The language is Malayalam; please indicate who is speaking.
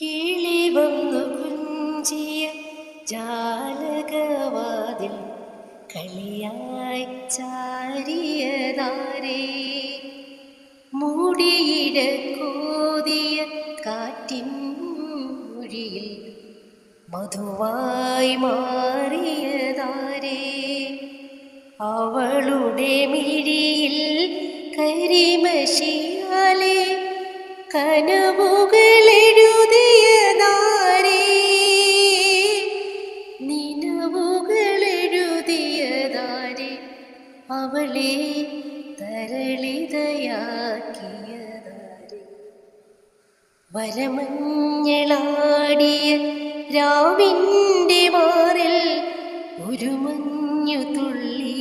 Speaker 1: കിളി വന്നു കുഞ്ചിയ ജാലകവാതിൽ കളിയായി ചാരിയതാരേ. മൂടിയിട കോതിയ കാറ്റിൻ മൊഴിയിൽ മധുവായി മാറിയതാരേ. അവളുടെ മിഴിയിൽ കരിമഷിയാലെ കനവുകളെഴുതിയതാരേ നിലവുകളെഴുതിയതാരേ അവളെ തരളിതയാക്കിയതാരെ. വരമഞ്ഞളാടിയ രാവിന്റെ മാറിൽ ഒരു മഞ്ഞു തുള്ളി